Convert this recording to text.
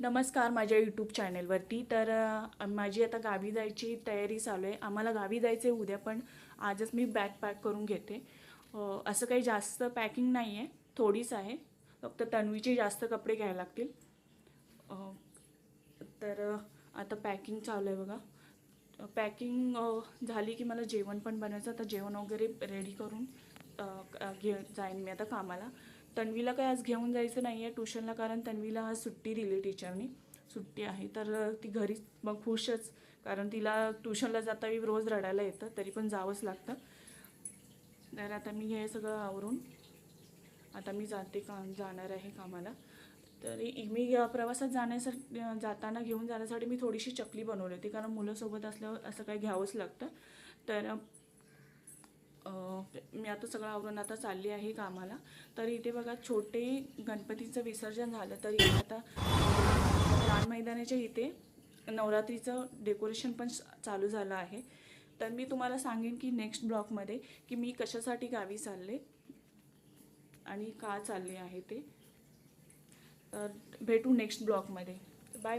नमस्कार माझ्या यूट्यूब चॅनेलवरती तर माझी आता गावी जायची तयारी चालू आहे. आम्हाला गावी जायचं आहे उद्या पण आजच मी बॅग पॅक करून घेते. असं काही जास्त पॅकिंग नाही आहे थोडीच आहे. फक्त तन्वीचे जास्त कपडे घ्यायला लागतील. तर आता पॅकिंग चालू आहे बघा. पॅकिंग झाली की मला जेवण पण बनवायचं. आता जेवण वगैरे रेडी करून घे जाईन मी आता कामाला. तन्वीला काय आज घेऊन जायचं नाही आहे ट्युशनला कारण तन्वीला आज सुट्टी दिली टीचरनी. सुट्टी आहे तर ती घरीच मग खुशच कारण तिला ट्युशनला जाता रोज रडायला येतं तरी पण जावंच लागतं. तर आता मी हे सगळं आवरून आता मी जाते काम जाणार आहे कामाला. तरी मी प्रवासात जाण्यासाठी जाताना घेऊन जाण्यासाठी मी थोडीशी चकली बनवली होती कारण मुलासोबत असल्यावर असं काही घ्यावंच लागतं. तर मी आता सगळं आवरून आता चालली आहे कामाला. तर इथे बघा छोटे गणपतीचं विसर्जन झालं. तर आता रान मैदानाच्या इथे नवरात्रीचं डेकोरेशन पण चालू झालं आहे. तर मी तुम्हाला सांगेन की नेक्स्ट ब्लॉकमध्ये की मी कशासाठी गावी चालले आणि का चालले आहे ते. तर भेटू नेक्स्ट ब्लॉकमध्ये बाय